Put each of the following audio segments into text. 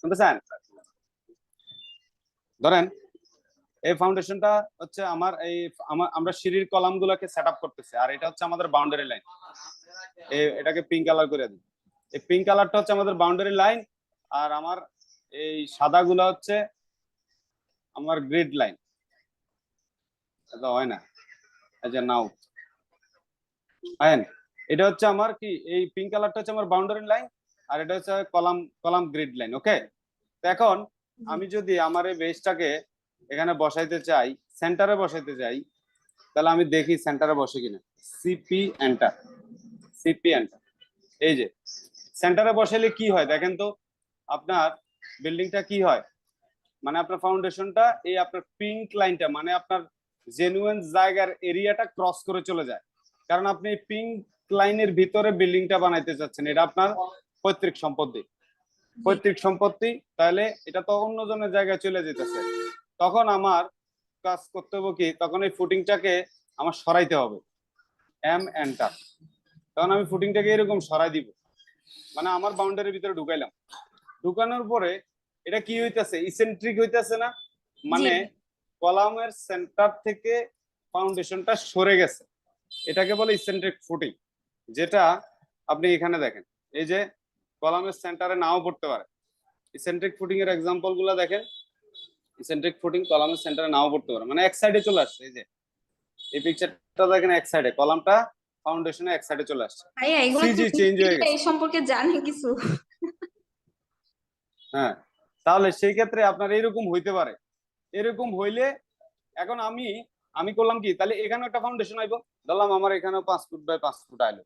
শুনতেছেন ধরেন এই ফাউন্ডেশনটা হচ্ছে আমার এই আমার সিঁড়ির কলাম গুলাকে সেট আপ করতেছি আর এটা হচ্ছে আমাদের বাউন্ডারি লাইন এটাকে পিঙ্ক কালার করে দিই। এই পিঙ্ক কালারটা হচ্ছে আমাদের বাউন্ডারি লাইন আর আমার এই সাদা গুলা হচ্ছে আমার গ্রিড লাইন এটা হয় না। এই যে নাও আইন এটা হচ্ছে আমার কি এই পিঙ্ক কালারটা হচ্ছে আমার বাউন্ডারি লাইন আর এটা হচ্ছে column column grid line okay তো এখন আমি যদি আমার এই বেসটাকে এখানে বসাইতে চাই সেন্টারে বসাইতে চাই তাহলে আমি দেখি সেন্টারে বসে কিনা। সিপি এন্টার সিপি এন্টার এই যে সেন্টারে বসাইলে কি হয়? দেখেন তো আপনার বিল্ডিংটা কি হয়? মানে আপনার ফাউন্ডেশনটা এই আপনার পিঙ্ক লাইনটা মানে আপনার জেনুইন জায়গার এরিয়াটা ক্রস করে চলে যায়। কারণ আপনি পিঙ্ক লাইনের ভিতরে বিল্ডিংটা বানাইতে চাচ্ছেন এটা আপনার পৈতৃক সম্পত্তি। পৈতৃক সম্পত্তি তাহলে এটা তো অন্য জনের জায়গায় চলে যেতেছে। তখন আমার কাজ করতে হবে কি তখন এই ফুটিংটাকে আমার সরাইতে হবে। এম এন্টার তখন আমি ফুটিংটাকে এরকম সরাই দিব। মানে আমার বাউন্ডারির ভিতরে ঢুকাইলাম। ঢুকানোর পরে এটা কি হইতেছে? ইসেন্ট্রিক হইতেছে না? মানে কলামের সেন্টার থেকে ফাউন্ডেশনটা সরে গেছে। এটাকে বলে ইসেন্ট্রিক ফুটিং যেটা আপনি এখানে দেখেন। এই যে কলামের সেন্টারে নাও পড়তে পারে। ইসেন্ট্রিক ফুটিং এর এক্সাম্পলগুলো দেখেন। ইসেন্ট্রিক ফুটিং কলামের সেন্টারে নাও পড়তে পারে। মানে এক সাইডে চলে আসছে এই যে। এই পিকচারটা দেখেন এক সাইডে কলামটা ফাউন্ডেশনে এক সাইডে চলে আসছে। CG কি হয়ে গেছে। এই সম্পর্কে জানেন কিছু। হ্যাঁ তাহলে সেই ক্ষেত্রে আপনার এরকম হইতে পারে। এরকম হইলে এখন আমি আমি করলাম কি? তাহলে এখানে একটা ফাউন্ডেশন আইবো। ধরলাম আমার এখানে পাঁচ ফুট বাই পাঁচ ফুট আইলো।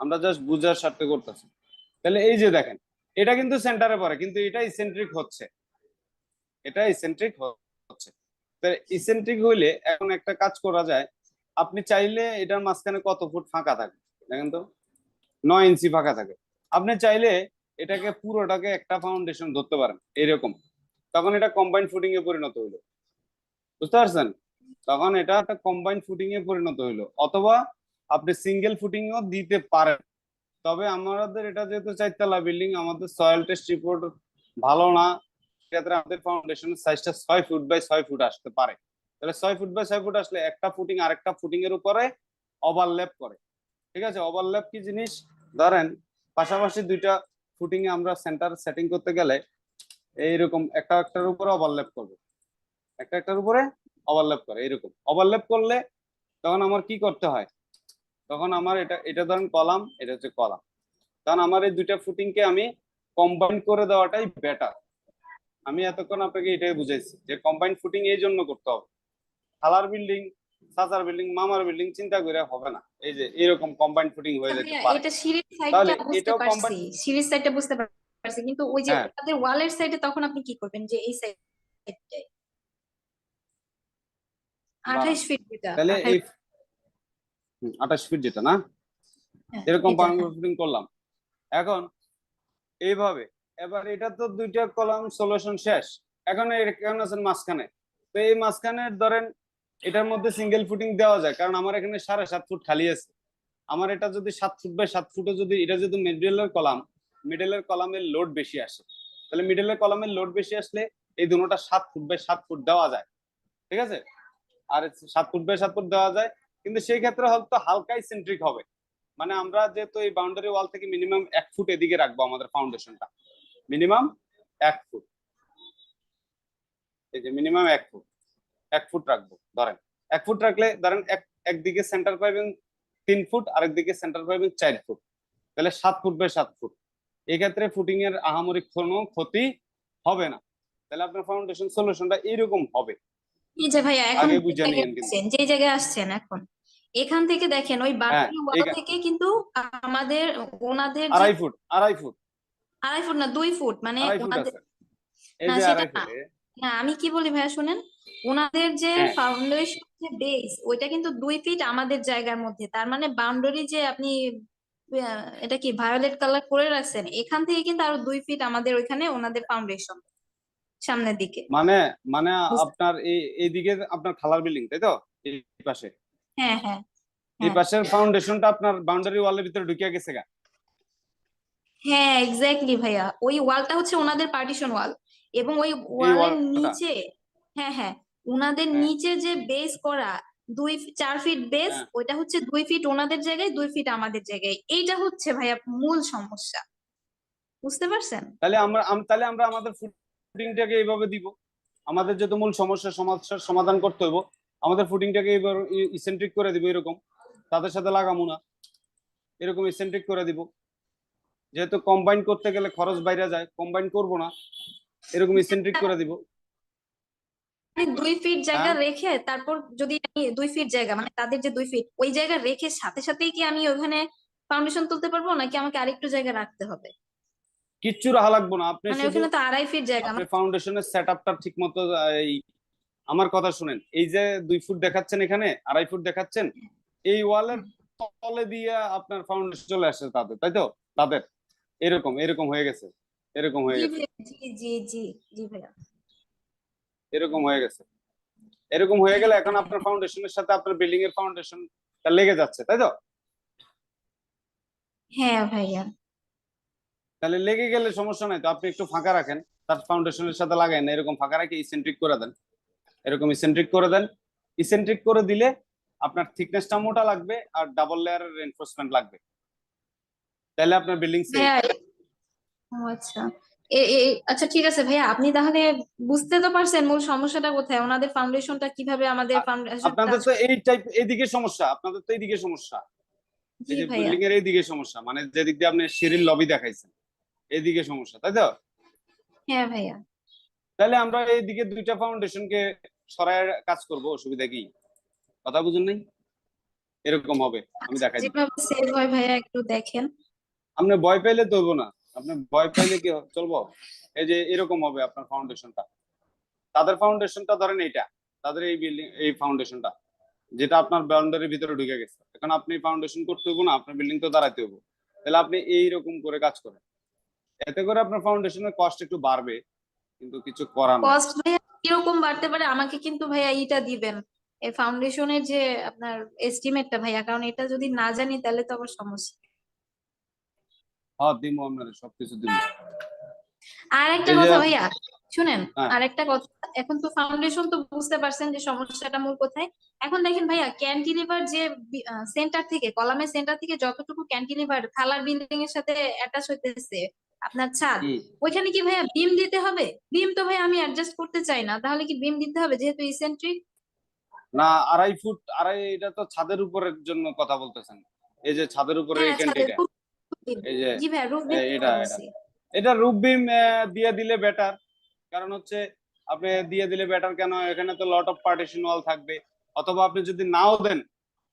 আমরা জাস্ট বুঝার স্বার্থে করতেছি। তাহলে এই যে দেখেন, এটা কিন্তু সেন্টারে পড়ে, কিন্তু এটা ইসেন্ট্রিক হচ্ছে। এটা ইসেন্ট্রিক হচ্ছে। তাহলে ইসেন্ট্রিক হইলে এখন একটা কাজ করা যায়, আপনি চাইলে এটার মাঝখানে কত ফুট ফাঁকা থাকে? দেখেন তো, নয় ইঞ্চি ফাঁকা থাকে। আপনি চাইলে এটাকে পুরোটাকে একটা ফাউন্ডেশন ধরতে পারেন, এরকম। তখন এটা কম্বাইন্ড ফুটিং এ পরিণত হইল। বুঝতে পারছেন? তখন এটা একটা কম্বাইন্ড ফুটিং এ পরিণত হইল। অথবা আপনি সিঙ্গেল ফুটিং ও দিতে পারেন। তবে আমাদের এটা যেহেতু চারতলা বিল্ডিং আমাদের সয়েল টেস্ট রিপোর্ট ভালো না, সেক্ষেত্রে আমাদের ফাউন্ডেশনের সাইজটা ছয় ফুট বাই ছয় ফুট আসতে পারে। তাহলে ছয় ফুট বাই ছয় ফুট আসলে একটা ফুটিং আরেকটা ফুটিং এর উপরে ওভারল্যাপ করে। ঠিক আছে? ওভারল্যাপ কি জিনিস? ধরেন, পাশাপাশি দুইটা ফুটিং এ আমরা সেন্টার সেটিং করতে গেলে এইরকম একটা একটার উপরে ওভারল্যাপ করবে। একটা একটার উপরে ওভারল্যাপ করে এরকম ওভারল্যাপ করলে তখন আমার কি করতে হয়? তখন আমার এটা এটা ধরেন কলাম এটা হচ্ছে কলাম। কারণ আমার এই দুইটা ফুটিং কে আমি কম্বাইন করে দেওয়াটাই বেটার আমি এতক্ষণ আপনাকে এটাই বুঝাইছি যে কম্বাইন ফুটিং এই জন্য করতে হবে। খালার বিল্ডিং সাসার বিল্ডিং মামার বিল্ডিং চিন্তা করে হবে না। এই যে এরকম কম্বাইন ফুটিং হয়ে যেতে পারে। এটা তাহলে সাইডটা বুঝতে পারছি। সিঁড়ির সাইডটা বুঝতে পারছি। কিন্তু ওই যে হ্যাঁ। তাদের ওয়ালের সাইডে তখন আপনি কি করবেন যে এই সাইডটায় আঠাইশ ফিট যেটা তাহলে 28 আঠাশ ফিট যেটা না? হ্যাঁ, এরকম এটা, হ্যাঁ। করলাম। এখন এইভাবে এবার এটা তো দুইটা কলাম সলিউশন শেষ। এখন কেমন আছেন মাঝখানে? তো এই মাঝখানে ধরেন এটার মধ্যে সিঙ্গেল ফুটিং দেওয়া যায় কারণ আমার এখানে সাড়ে সাত ফুট খালি আছে। আমার এটা যদি সাত ফুট বাই সাত ফুটে যদি এটা যদি মিডলের কলাম মিডলের কলামের লোড বেশি আসে। তাহলে মিডলের কলামের লোড বেশি আসলে এই দুটোটা সাত ফুট বাই সাত ফুট দেওয়া যায়। ঠিক আছে? আর সাত ফুট বাই সাত ফুট দেওয়া যায় কিন্তু সেই ক্ষেত্রে হয়তো হালকাই সেন্ট্রিক হবে। মানে আমরা যেহেতু এই বাউন্ডারি ওয়াল থেকে মিনিমাম এক ফুট এদিকে রাখব আমাদের ফাউন্ডেশনটা মিনিমাম এক ফুট এই যে মিনিমাম এক ফুট এক ফুট রাখব ধরেন। এক ফুট রাখলে ধরেন এক একদিকে সেন্টার পাইবেন তিন ফুট আরেকদিকে সেন্টার পাইবেন চার ফুট তাহলে সাত ফুট বাই সাত ফুট এই ক্ষেত্রে ফুটিং এর আহামরি কোনো ক্ষতি হবে না। তাহলে আপনার ফাউন্ডেশন সলিউশনটা এরকম হবে। এই যে ভাইয়া এখন যে জায়গায় আসছেন এখন এখান থেকে দেখেন ওই বাউন্ডারি ওয়াল থেকে কিন্তু আমাদের ওনাদের আড়াই ফুট আড়াই ফুট। আড়াই ফুট না দুই ফুট মানে ওনাদের না, সেটা না। না আমি কি বলি ভাইয়া শুনেন? ওনাদের যে হ্যাঁ। ফাউন্ডেশন যে বেস ওইটা কিন্তু দুই ফিট আমাদের জায়গার মধ্যে। তার মানে বাউন্ডারি যে আপনি এটা কি ভায়োলেট কালার করে রাখছেন এখান থেকে কিন্তু আরও দুই ফিট আমাদের ওইখানে ওনাদের ফাউন্ডেশন সামনের দিকে। মানে মানে আপনার এই এইদিকে আপনার খালার বিল্ডিং তাই তো? এই পাশে। হ্যাঁ হ্যাঁ এই হ্যাঁ। পাশের ফাউন্ডেশনটা আপনার বাউন্ডারি ওয়ালের ভিতরে ঢুকিয়ে গেছে গা হ্যাঁ এক্স্যাক্টলি ভাইয়া ওই ওয়ালটা হচ্ছে ওনাদের পার্টিশন ওয়াল এবং ওই ওয়ালের? নিচে হ্যাঁ হ্যাঁ ওনাদের হ্যাঁ। নিচে যে বেস করা দুই চার ফিট বেস হ্যাঁ। ওইটা হচ্ছে দুই ফিট ওনাদের জায়গায় দুই ফিট আমাদের জায়গায় এইটা হচ্ছে ভাইয়া মূল সমস্যা বুঝতে পারছেন তাহলে আমরা তাহলে আমরা আমাদের ফুটিংটাকে এইভাবে দিব আমাদের যেহেতু মূল সমস্যা সমস্যার সমাধান করতে হইব আমাদের ফুটিংটাকে এবার ইসেন্ট্রিক করে দিব এরকম। তাদের সাথে লাগামু না। এরকম ইসেন্ট্রিক করে দিব। যেহেতু কম্বাইন করতে গেলে খরচ বাইরে যায় কম্বাইন করব না। এরকম ইসেন্ট্রিক করে দিব। মানে দুই ফিট জায়গা হ্যাঁ। রেখে তারপর যদি আমি দুই ফিট জায়গা মানে তাদের যে দুই ফিট ওই জায়গা রেখে সাথে সাথেই কি আমি ওখানে ফাউন্ডেশন তুলতে পারব? নাকি আমাকে আরেকটু জায়গা রাখতে হবে? কিচ্ছু রাখা লাগবো না। আপনি মানে ওখানে তো আড়াই ফিট জায়গা আপনি ফাউন্ডেশনের সেটআপটা ঠিক মতো এই আমার কথা শুনেন এই যে দুই ফুট দেখাচ্ছেন এখানে আড়াই ফুট দেখাচ্ছেন এই ওয়ালের তলে দিয়ে আপনার ফাউন্ডেশন চলে আসছে তাদের তাই তো? তাদের। এরকম এরকম হয়ে গেছে এরকম হয়ে গেছে। জি জি জি জি ভাইয়া। এরকম হয়ে গেছে। এরকম হয়ে গেলে এখন আপনার ফাউন্ডেশনের সাথে আপনার বিল্ডিং এর ফাউন্ডেশন লেগে যাচ্ছে তাই তো? হ্যাঁ ভাইয়া। তাহলে লেগে গেলে সমস্যা নাই তো আপনি একটু ফাঁকা রাখেন তার ফাউন্ডেশনের সাথে লাগান এরকম ফাঁকা রাখে ইসেন্ট্রিক করে দেন। এরকম ইসেন্ট্রিক করে দেন। ইসেন্ট্রিক করে দিলে আপনার থিকনেসটা মোটা লাগবে আর ডাবল লেয়ারের রেনফোর্সমেন্ট লাগবে। তাহলে আপনার বিল্ডিং আচ্ছা। আচ্ছা ঠিক আছে ভাইয়া আপনি তাহলে বুঝতে তো পারছেন মূল সমস্যাটা কোথায় ওনাদের ফাউন্ডেশনটা কীভাবে আমাদের আপনাদের তো এই টাইপ এইদিকে সমস্যা আপনাদের তো এইদিকে সমস্যা। এই যে বিল্ডিং এর এইদিকে সমস্যা মানে যেদিক দিয়ে আপনি সিঁড়ির লবি দেখাইছেন এইদিকে সমস্যা তাই তো? হ্যাঁ ভাইয়া। তাহলে আমরা এইদিকে দুইটা ফাউন্ডেশনকে সরায় কাজ করব অসুবিধা কি? কথা বুঝুন নাই? এরকম হবে আমি দেখাই যেভাবে সেভ হয় ভাইয়া একটু দেখেন। আপনি ভয় পাইলে তো না। আপনি ভয় পাইলে কি চলবো? এই যে এরকম হবে আপনার ফাউন্ডেশনটা তাদের ফাউন্ডেশনটা ধরেন এইটা। তাদের এই বিল্ডিং এই ফাউন্ডেশনটা যেটা আপনার বাউন্ডারির ভিতরে ঢুকে গেছে। এখন আপনি ফাউন্ডেশন করতে হইব না আপনার বিল্ডিং তো দাঁড়াতে হইব। তাহলে আপনি এইরকম করে কাজ করেন। এতে করে আপনার ফাউন্ডেশনের কস্ট একটু বাড়বে কিন্তু কিছু করার কস্ট ভাইয়া কীরকম বাড়তে পারে আমাকে কিন্তু ভাইয়া ইটা দিবেন। এই ফাউন্ডেশনের যে আপনার এস্টিমেটটা ভাইয়া কারণ এটা যদি না জানি তাহলে তো আবার সমস্যা। হ্যাঁ দিমু আপনার সবকিছু দিমু। আর একটা কথা ভাইয়া শুনেন হ্যাঁ। আর একটা কথা এখন তো ফাউন্ডেশন তো বুঝতে পারছেন যে সমস্যাটা মূল কোথায়। এখন দেখেন ভাইয়া ক্যান্টিলিভার যে সেন্টার থেকে কলামের সেন্টার থেকে যতটুকু ক্যান্টিলিভার খালার বিল্ডিং এর সাথে অ্যাটাচ হইতেছে আপনার ছাদ। ওইখানে কি ভাইয়া বিম দিতে হবে? বিম তো ভাই আমি অ্যাডজাস্ট করতে চাই না। তাহলে কি বিম দিতে হবে যেহেতু ইসেন্ট্রিক না আড়াই ফুট আড়াই এটা তো ছাদের উপরের জন্য কথা বলতেছেন। এই যে ছাদের উপরে এই হ্যাঁ। এই যে জি ভাইয়া রুফ এটা, এটা। এটা রুফ বিম দিয়ে দিলে বেটার কারণ হচ্ছে আপনি দিয়ে দিলে বেটার কেন? এখানে তো লট অফ পার্টিশন ওয়াল থাকবে। অথবা আপনি যদি নাও দেন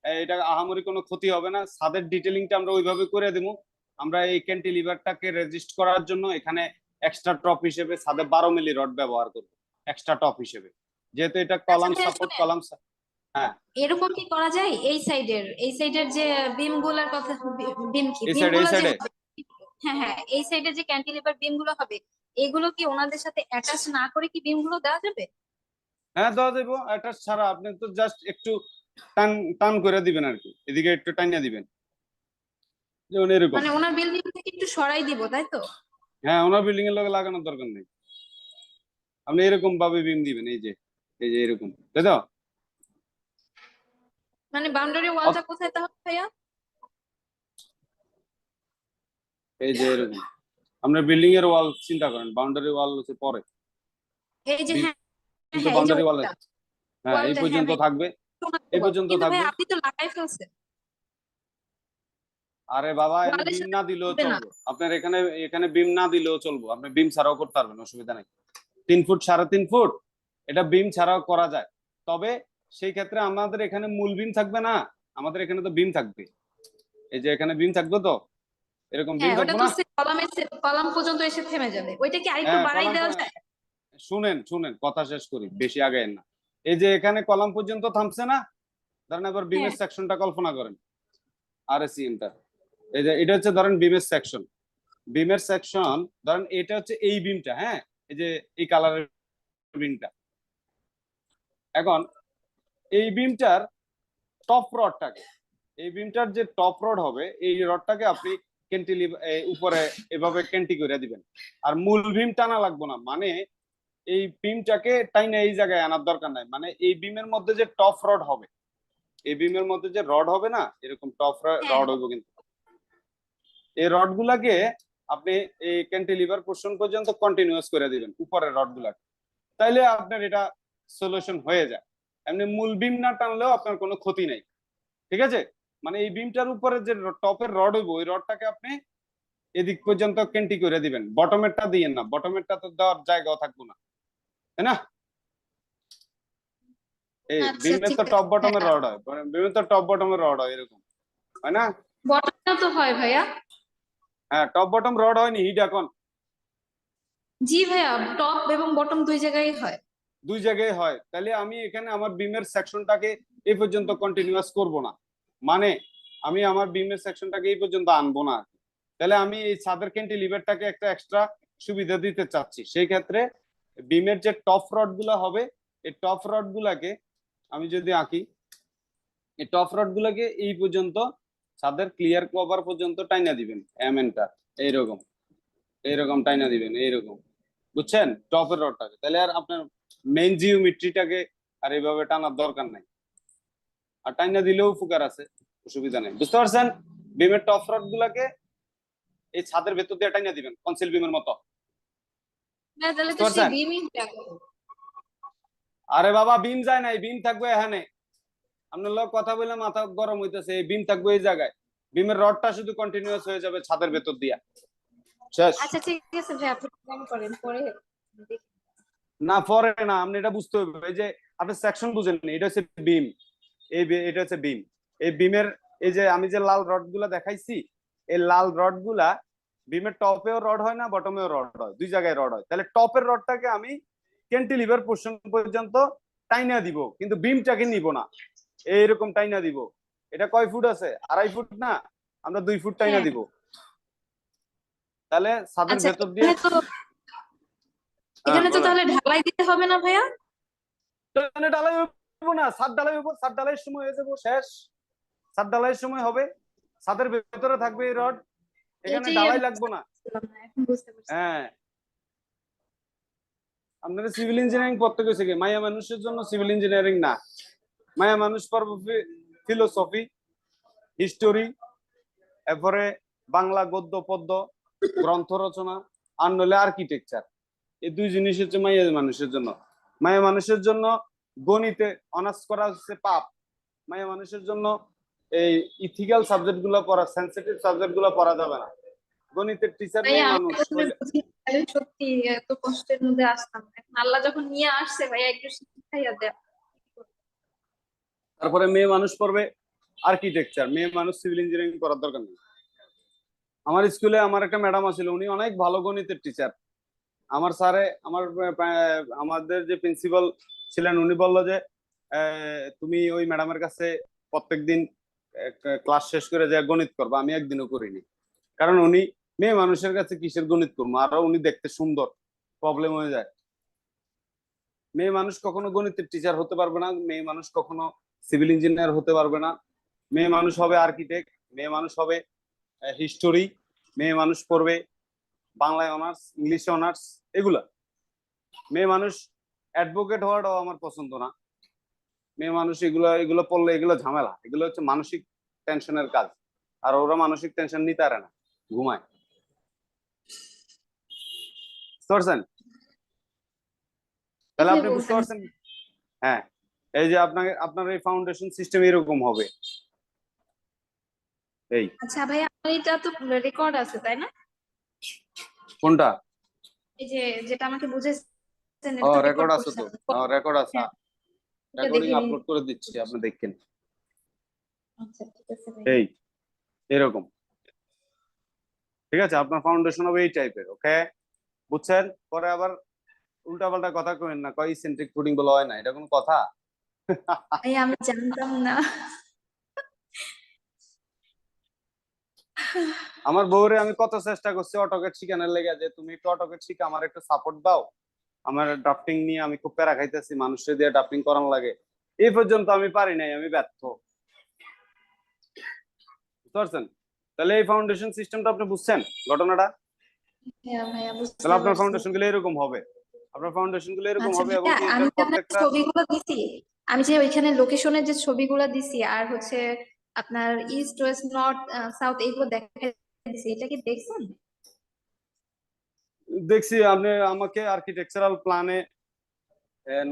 এটা আহামরি কোনো ক্ষতি হবে না। ছাদের ডিটেলিংটা আমরা ওইভাবে করে দেবো। আমরা এই ক্যান্টিলিভারটাকে রেজিস্ট করার জন্য এখানে এক্সট্রা টপ হিসেবে ছাদে বারো মিলি রড ব্যবহার করব এক্সট্রা টপ হিসেবে। যেহেতু এটা কলাম ভাইয়া, সাপোর্ট। কলাম এরকম কি করা যায়? এই সাইডের এই সাইডের যে বিমগুলার কথা বিম কি? এই এ? হ্যাঁ হ্যাঁ এই সাইডের যে ক্যান্টিলিভার বিমগুলো হবে এগুলো কি ওনাদের সাথে অ্যাটাচ না করে কি বিমগুলো দেওয়া যাবে? হ্যাঁ দেওয়া যাব এটা ছাড়া আপনি তো জাস্ট একটু টান টান করে দিবেন আর কি। এদিকে একটু টানিয়ে দিবেন। যেমন এরকম। মানে ওনার বিল্ডিং থেকে একটু সরাই দিব তাই তো? হ্যাঁ ওনার বিল্ডিং এর লগে লাগানোর দরকার নেই। আপনি এরকম ভাবে বিম দিবেন এই যে এই যে এরকম তাই তো? মানে বাউন্ডারি ওয়ালটা কোথায় তাহলে ভাইয়া? এই যে এরকম। বিল্ডিং এর ওয়াল চিন্তা করেন বাউন্ডারি ওয়াল হচ্ছে পরে। এই যে হ্যাঁ কিন্তু হ্যাঁ, এই। হ্যাঁ এই পর্যন্ত হ্যাঁ, থাকবে। এই পর্যন্ত থাকবে। আপনি তো লাগাই ফেলছেন। আরে বাবা বিম না দিলেও। চলবে। আপনার এখানে এখানে বিম না দিলেও চলবো। আপনি বিম ছাড়াও করতে পারবেন অসুবিধা নেই। তিন ফুট সাড়ে তিন ফুট এটা বিম ছাড়াও করা যায়। তবে সেই ক্ষেত্রে আমাদের এখানে মূল বিম থাকবে না আমাদের এখানে তো বিম থাকবে। এই যে এখানে বিম থাকবে তো? এরকম বিম হ্যাঁ থাকবে না? কলামের কলাম পর্যন্ত এসে থেমে যাবে। ওইটা কি আরেকটু হ্যাঁ, বাড়াই দেওয়া যায়? শুনেন শুনেন কথা শেষ করি বেশি আগে না। এই যে এখানে কলাম পর্যন্ত থামছে না? ধরেন এবার বিমের হ্যাঁ। সেকশনটা কল্পনা করেন। আর সিএমটা এই যে এটা হচ্ছে ধরেন বিমের সেকশন বিমের সেকশন ধরেন এটা হচ্ছে এই বিমটা হ্যাঁ? এই যে এই কালারের বিমটা। এখন এই বিমটার টপ রডটাকে এই বিমটার যে টপ রড হবে এই রডটাকে আপনি ক্যান্টিলিভ উপরে এভাবে ক্যান্টি করে দিবেন। আর মূল বিম টানা লাগবে না মানে এই বিমটাকে টাইনা এই জায়গায় আনার দরকার নাই। মানে এই বিমের মধ্যে যে টপ রড হবে এই বিমের মধ্যে যে রড হবে না এরকম টপ রড হবে কিন্তু। এই রড গুলাকে আপনি এই ক্যান্টিলিভার পোর্শন পর্যন্ত কন্টিনিউয়াস করে দিবেন উপরের রড গুলাকে। তাইলে আপনার এটা সলিউশন হয়ে যায়। এমনি মূল বিম না টানলেও আপনার কোনো ক্ষতি নেই। ঠিক আছে? মানে এই বিমটার উপরে যে টপের রড হইব ওই রডটাকে আপনি এদিক পর্যন্ত কেন্টি করে দিবেন। বটমেরটা দিয়েন না। বটমেরটা তো দেওয়ার জায়গাও থাকব না। তাই না? এই আচ্ছা, বিমের তো টপ বটমের রড হয়। মানে বিমের তো টপ বটমের রড হয় এরকম। হয় না? বটমটা তো হয় ভাইয়া। হ্যাঁ টপ বটম রড হয়নি হিট এখন? জি ভাইয়া টপ এবং বটম দুই জায়গায় হয়। দুই জায়গায় হয়। তাহলে আমি এখানে আমার বিমের সেকশনটাকে এই পর্যন্ত কন্টিনিউয়াস করব না। মানে আমি আমার বিমের সেকশনটাকে এই পর্যন্ত আনব না তাহলে আমি এই ছাদের ক্যান্টিলিভারটাকে একটা এক্সট্রা সুবিধা দিতে চাচ্ছি। সেই ক্ষেত্রে বিমের যে টপ রডগুলা হবে এই টপ রড গুলাকে আমি যদি আঁকি এই টপ রড গুলাকে এই পর্যন্ত ছাদের ক্লিয়ার কভার পর্যন্ত টাইনা দিবেন এমএনটা এইরকম এইরকম টাইনা দিবেন এইরকম। বুঝছেন? টপের রডটাকে তাহলে আর আপনার মেইন জিওমেট্রিটাকে আর এইভাবে টানার দরকার নাই। আর টাইনা দিলেও উপকার আছে অসুবিধা নেই। বুঝতে পারছেন? বিমের টপ রড গুলাকে এই ছাদের ভেতর দিয়ে টাইনা দিবেন কনসিল বিমের মতো। আরে বাবা বিম যায় নাই বিম থাকবে এখানে। আপনার লোক কথা বলে মাথা গরম হইতেছে এই বিম থাকবে এই জায়গায়। বিমের রডটা শুধু কন্টিনিউয়াস হয়ে যাবে ছাদের ভেতর দিয়া। শেষ। আচ্ছা ঠিক আছে ভাই আপনি করেন পরে না পরে না আপনি এটা বুঝতে হবে। এই যে আপনি সেকশন বুঝেন না, এটা হচ্ছে বিম। এই এটা হচ্ছে বিম। এই বিমের এই যে আমি যে লাল রডগুলা দেখাইছি এই লাল রডগুলা বিমের টপেও রড হয় না বটমেও রড হয়। দুই জায়গায় রড হয়। তাহলে টপের রডটাকে আমি ক্যান্টিলিভার পোর্শন পর্যন্ত টাইনা দিব কিন্তু বিমটাকে নিব না। এইরকম টাইনা দিব। এটা কয় ফুট আছে? আড়াই ফুট না? আমরা দুই ফুট টাইনা হ্যাঁ। দিব। তাহলে ছাদের আচ্ছা ভেতর দিয়ে এখানে তো বলেন। তাহলে ঢালাই দিতে হবে না ভাইয়া? এখানে ঢালাই হইব না। সাত ঢালাই হইব। সাত ঢালাইয়ের সময় হয়ে যাব। শেষ। সাত ঢালাইয়ের সময় হবে। ছাদের ভেতরে থাকবে এই রড। এখানে ঢালাই লাগবে না। হ্যাঁ। আপনারা সিভিল ইঞ্জিনিয়ারিং পড়তে গেছে কি? মায়া মানুষের জন্য সিভিল ইঞ্জিনিয়ারিং না। মায়া মানুষ পড়ব ফিলোসফি হিস্টোরি এরপরে বাংলা গদ্য পদ্য গ্রন্থ রচনা আর নলে আর্কিটেকচার এই দুই জিনিস হচ্ছে মায়া মানুষের জন্য। মায়া মানুষের জন্য গণিতে অনার্স করা হচ্ছে পাপ। মায়া মানুষের জন্য এই ইথিক্যাল সাবজেক্টগুলো পড়া সেন্সিটিভ সাবজেক্টগুলো পড়া যাবে না। গণিতের টিচার সত্যি এত কষ্টের মধ্যে আসতাম। আল্লাহ যখন নিয়ে আসছে ভাইয়া একটু শিখাইয়া দেয় তারপরে মেয়ে মানুষ পড়বে আর্কিটেকচার মেয়ে মানুষ সিভিল ইঞ্জিনিয়ারিং করার দরকার নেই। আমার স্কুলে আমার একটা ম্যাডাম আছিল, উনি অনেক ভালো গণিতের টিচার আমার স্যারে আমার আমাদের যে প্রিন্সিপাল ছিলেন, উনি বলল যে তুমি ওই ম্যাডামের কাছে প্রত্যেকদিন ক্লাস শেষ করে যে গণিত করবা, আমি একদিনও করিনি। কারণ উনি মেয়ে মানুষের কাছে কিসের গণিত করব? আরও উনি দেখতে সুন্দর প্রবলেম হয়ে যায়। মেয়ে মানুষ কখনো গণিতের টিচার হতে পারবে না, মেয়ে মানুষ কখনো সিভিল ইঞ্জিনিয়ার হতে পারবে না। মেয়ে মানুষ হবে আর্কিটেক্ট মেয়ে মানুষ হবে হিস্টোরি মেয়ে মানুষ পড়বে বাংলায় অনার্স ইংলিশে অনার্স এগুলা। মেয়ে মানুষ অ্যাডভোকেট হওয়াটাও আমার পছন্দ না। মেয়ে মানুষ এগুলো এগুলো পড়লে এগুলো ঝামেলা। এগুলো হচ্ছে মানসিক টেনশনের কাজ। আর ওরা মানসিক টেনশন নিতে পারে না ঘুমায়। বুঝতে পারছেন? তাহলে আপনি বুঝতে পারছেন? হ্যাঁ। এই যে আপনাকে আপনার এই ফাউন্ডেশন সিস্টেম এরকম হবে। এই। আচ্ছা ভাইয়া আমার এটা তো রেকর্ড আছে তাই না? কোনটা? এই যে যেটা আমাকে বুঝেছেন ও রেকর্ড আছে তো। ও রেকর্ড আছে। হ্যাঁ। রেকর্ডিং দেখে নিন। আপলোড করে দিচ্ছি আপনি দেখেন। আচ্ছা ঠিক আছে এই এরকম। ঠিক আছে আপনার ফাউন্ডেশন হবে এই টাইপের ওকে বুঝছেন? পরে আবার উল্টাপাল্টা কথা কইেন না কয় সেন্ট্রিক ফুডিং বলা হয় না এটা কোনো কথা? ভাই আমি জানতাম না আমার বউরে আমি কত চেষ্টা করছি অটোকেট শিখানোর লেগে যে তুমি একটু অটোকেট শিখে আমার একটু সাপোর্ট দাও। আমার ড্রাফটিং নিয়ে আমি খুব প্যারা খাইতেছি মানুষের দিয়ে ড্রাফটিং করানো লাগে। এই পর্যন্ত আমি পারি নাই আমি ব্যর্থ। বুঝতে তাহলে এই ফাউন্ডেশন সিস্টেমটা আপনি বুঝছেন ঘটনাটা? হ্যাঁ তাহলে আপনার ফাউন্ডেশনগুলো এরকম হবে। আপনার ফাউন্ডেশনগুলো এরকম আচ্ছা হবে এবং ছবিগুলো দিছি। আমি যে ওইখানে লোকেশনের যে ছবিগুলো দিছি আর হচ্ছে আপনার ইস্ট ওয়েস্ট নর্থ সাউথ এগুলো দেখা দিছি এটা কি দেখছেন? দেখছি আপনি আমাকে আর্কিটেকচারাল প্ল্যানে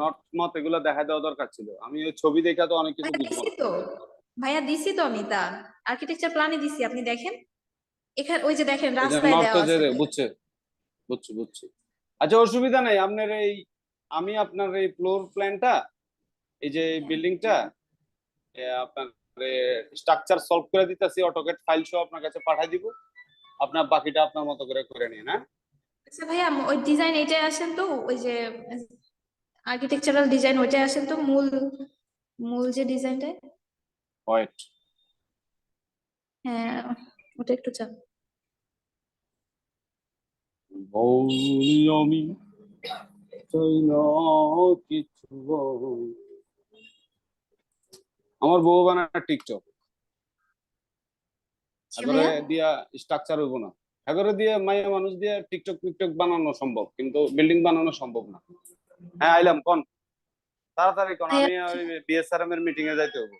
নট মত এগুলো দেখা দেওয়া দরকার ছিল। আমি ওই ছবি দেখা তো অনেক কিছু দিছি তো। ভাইয়া দিছি তো আমি তা। আর্কিটেকচার প্ল্যানে দিছি আপনি দেখেন। এখানে ওই যে দেখেন রাস্তায় নর্থ দেওয়া আছে। বুঝছে বুঝছি বুঝছি। আচ্ছা অসুবিধা নাই আপনার এই আমি আপনার এই ফ্লোর প্ল্যানটা এই যে বিল্ডিংটা আপনার স্ট্রাকচার সলভ করে দিতেছি অটোকেট ফাইল সহ আপনার কাছে পাঠাই দিব। আপনার বাকিটা আপনার মতো করে করে নিন হ্যাঁ? আচ্ছা ভাইয়া ওই ডিজাইন এটাই আসেন তো? ওই যে আর্কিটেকচারাল ডিজাইন ওইটাই আসেন তো? মূল মূল যে ডিজাইনটা ওয়েট হ্যাঁ ওটা একটু চাপ। বলি আমি চাই না কিছু আমার বউ বানায় টিকটক। এবারে দিয়া স্ট্রাকচার হইব না। এবারে দিয়ে মাইয়া মানুষ দিয়ে টিকটক টিকটক বানানো সম্ভব কিন্তু বিল্ডিং বানানো সম্ভব না। হ্যাঁ আইলাম কোন? তাড়াতাড়ি কোন আমি বিএসআরএম এর মিটিং এ যাইতে হবে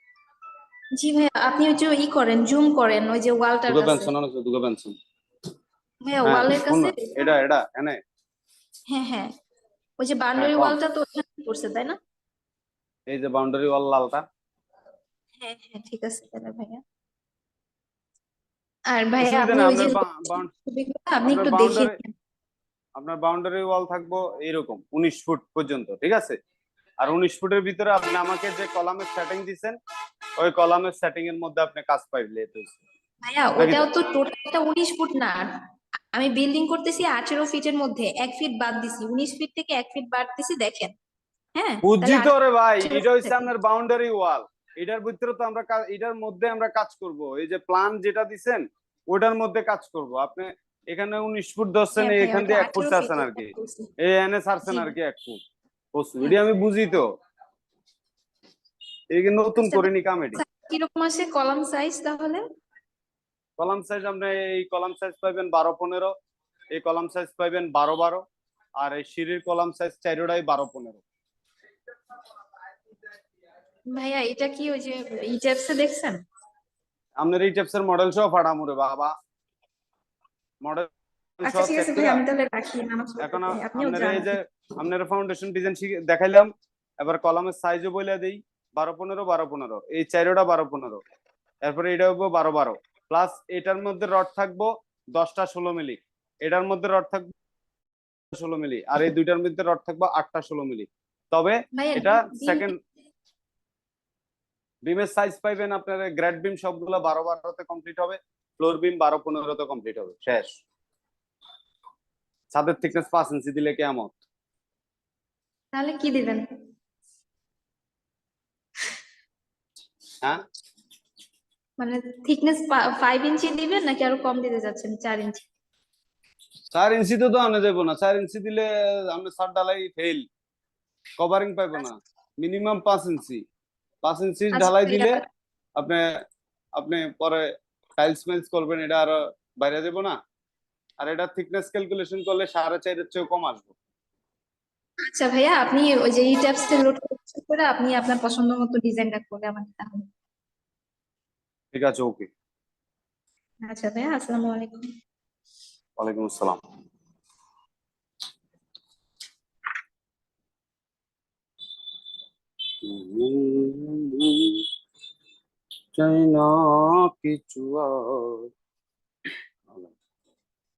জি ভাইয়া আপনি ওই যে ই করেন জুম করেন ওই যে ওয়ালটার কাছে। পেনশন আছে দুগো পেনশন ভাইয়া হ্যাঁ ওয়ালের কাছে এটা এটা এনে। হ্যাঁ হ্যাঁ ওই যে বাউন্ডারি ওয়ালটা তো ওখানে পড়ছে তাই না? এই যে বাউন্ডারি ওয়াল লালটা। হ্যাঁ হ্যাঁ ঠিক আছে তাহলে ভাইয়া। আর ভাইয়া আপনি ওই যে ছবিগুলো আপনি একটু দেখে boundary- আপনার বাউন্ডারি ওয়াল থাকব এইরকম উনিশ ফুট পর্যন্ত ঠিক আছে? আর উনিশ ফুটের ভিতরে আপনি আমাকে যে কলামের সেটিং দিছেন ওই কলামের সেটিং এর মধ্যে আপনি কাজ পাইলে তো ভাইয়া ওটাও তো টোটালটা উনিশ ফুট না। আমি বিল্ডিং করতেছি আঠেরো ফিটের মধ্যে এক ফিট বাদ দিছি উনিশ ফিট থেকে এক ফিট বাদ দিছি দেখেন। হ্যাঁ বুঝছি তো রে ভাই এটা হচ্ছে আপনার বাউন্ডারি ওয়াল। এটার ভিতরে তো আমরা এটার মধ্যে আমরা কাজ করব। এই যে প্ল্যান যেটা দিছেন ওটার মধ্যে কাজ করব। আপনি এখানে উনিশ ফুট ধরছেন এখান দিয়ে এক ফুট 18 ছাড়ছেন আর কি। এই এনে ছাড়ছেন আর কি এক ফুট। এটি আমি বুঝি তো। এই নতুন আচ্ছা, করিনি কামেডি কীরকম আছে কলাম সাইজ তাহলে? কলাম সাইজ আপনি এই কলাম সাইজ পাইবেন বারো পনেরো এই কলাম সাইজ পাইবেন বারো বারো আর এই সিঁড়ির কলাম সাইজ চারোটাই বারো পনেরো। ভাইয়া এটা কি ওই যে ই ট্যাপসে দেখছেন? আপনার এই টাইপসের মডেল সহ ফাটামুরে বাবা। মডেল আচ্ছা ঠিক আছে ভাই আমি তাহলে রাখি এখন যাই। আপনিও আপনার যান। এই যে আপনার ফাউন্ডেশন ডিজাইন দেখাইলাম এবার কলামের সাইজও বলে দেই বারো পনেরো বারো পনেরো। এই চারোটা বারো পনেরো। এরপরে এটা হব বারো বারো। প্লাস এটার মধ্যে রড থাকব দশটা ষোলো মিলি। এটার মধ্যে রড থাকবে ষোলো মিলি। আর এই দুইটার মধ্যে রড থাকব আটটা ষোলো মিলি। তবে এটা সেকেন্ড বিমের সাইজ পাইবেন আপনার গ্রেড বিম সবগুলো বারো বারোতে কমপ্লিট হবে ফ্লোর বিম বারো পনেরোতে কমপ্লিট হবে শেষ। ছাদের থিকনেস পাঁচ ইঞ্চি দিলে কেমন তাহলে কি দিবেন? হ্যাঁ? মানে থিকনেস ফাইভ ইঞ্চি দিবেন নাকি আরও কম দিতে যাচ্ছেন চার ইঞ্চি চার ইঞ্চি তো আনে যাব না চার ইঞ্চি দিলে আমরা সার ডালাই ফেল কভারিং পাইবো না মিনিমাম পাঁচ ইঞ্চি পাঁচ আচ্ছা, ঢালাই দিলে আপনি আপনি পরে টাইলস মেলস করবেন এটা আরও বাইরে যাব না। আর এটা থিকনেস ক্যালকুলেশন করলে সাড়ে চারের চেয়েও কম আসবে। আচ্ছা ভাইয়া আপনি ওই যে ই ট্যাপসে লোড করে আপনি আপনার পছন্দ মতো ডিজাইনটা করে আমাকে তাহলে ঠিক আছে ওকে আচ্ছা ভাইয়া আসসালামু আলাইকুম। ওয়ালাইকুম আসসালাম। চাই না কিছু আর